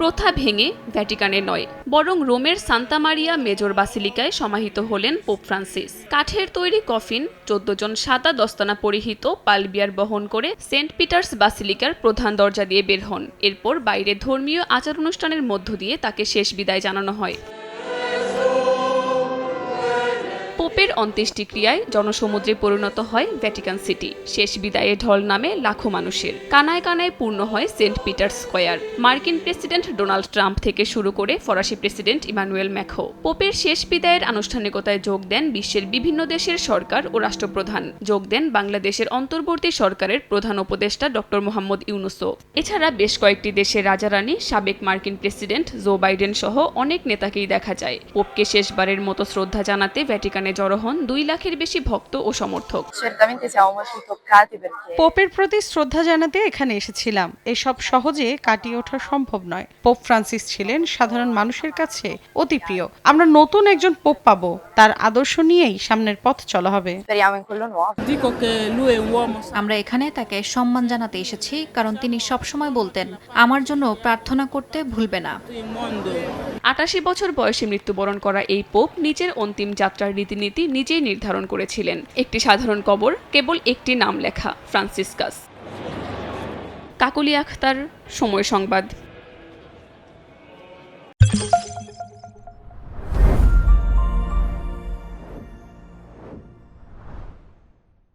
প্রথা ভেঙে ভ্যাটিকানে নয়, বরং রোমের সান্তা মারিয়া মেজর বাসিলিকায় সমাহিত হলেন পোপ ফ্রান্সিস। কাঠের তৈরি কফিন চোদ্দ জন সাদা দস্তানা পরিহিত পালবিয়ার বহন করে সেন্ট পিটার্স বাসিলিকার প্রধান দরজা দিয়ে বের হন। এরপর বাইরে ধর্মীয় আচার অনুষ্ঠানের মধ্য দিয়ে তাকে শেষ বিদায় জানানো হয়। পোপের অন্ত্যেষ্টিক্রিয়ায় জনসমুদ্রে পরিণত হয় ভ্যাটিকান সিটি। শেষ বিদায়ে ঢল নামে লাখো মানুষের। কানায় কানায় পূর্ণ হয় সেন্ট পিটার স্কয়ার। মার্কিন প্রেসিডেন্ট ডোনাল্ড ট্রাম্প থেকে শুরু করে ফরাসি প্রেসিডেন্ট ইমানুয়েল ম্যাখো। পোপের শেষ বিদায়ের আনুষ্ঠানিকতায় যোগ দেন বিশ্বের বিভিন্ন দেশের সরকার ও রাষ্ট্রপ্রধান। যোগ দেন বাংলাদেশের অন্তর্বর্তী সরকারের প্রধান উপদেষ্টা ডক্টর মোহাম্মদ ইউনুসো এছাড়া বেশ কয়েকটি দেশের রাজারানী, সাবেক মার্কিন প্রেসিডেন্ট জো বাইডেন সহ অনেক নেতাকেই দেখা যায়। পোপকে শেষবারের মতো শ্রদ্ধা জানাতে ভ্যাটিকানে জড়ো হন দুই লাখের বেশি ভক্ত ও সমর্থক। Certamente siamo molto toccati perché পোপের প্রতি শ্রদ্ধা জানাতে এখানে এসেছিলাম। এসব সহজে কাটিয়ে ওঠা সম্ভব নয়। পোপ ফ্রান্সিস ছিলেন সাধারণ মানুষের কাছে অতি প্রিয়। আমরা নতুন একজন পোপ পাবো। তার আদর্শ নিয়েই সামনের পথ চলা হবে। আমরা এখানে তাকে সম্মান জানাতে এসেছি কারণ তিনি সবসময় বলতেন আমার জন্য প্রার্থনা করতে ভুলবে না। আটাশি বছর বয়সে মৃত্যুবরণ করা এই পোপ নিজের অন্তিম যাত্রার রীতিনীতি নিজেই নির্ধারণ করেছিলেন। একটি সাধারণ কবর কেবল একটি নাম লেখা ফ্রান্সিসকাস। কাকলি আখতার সময় সংবাদ।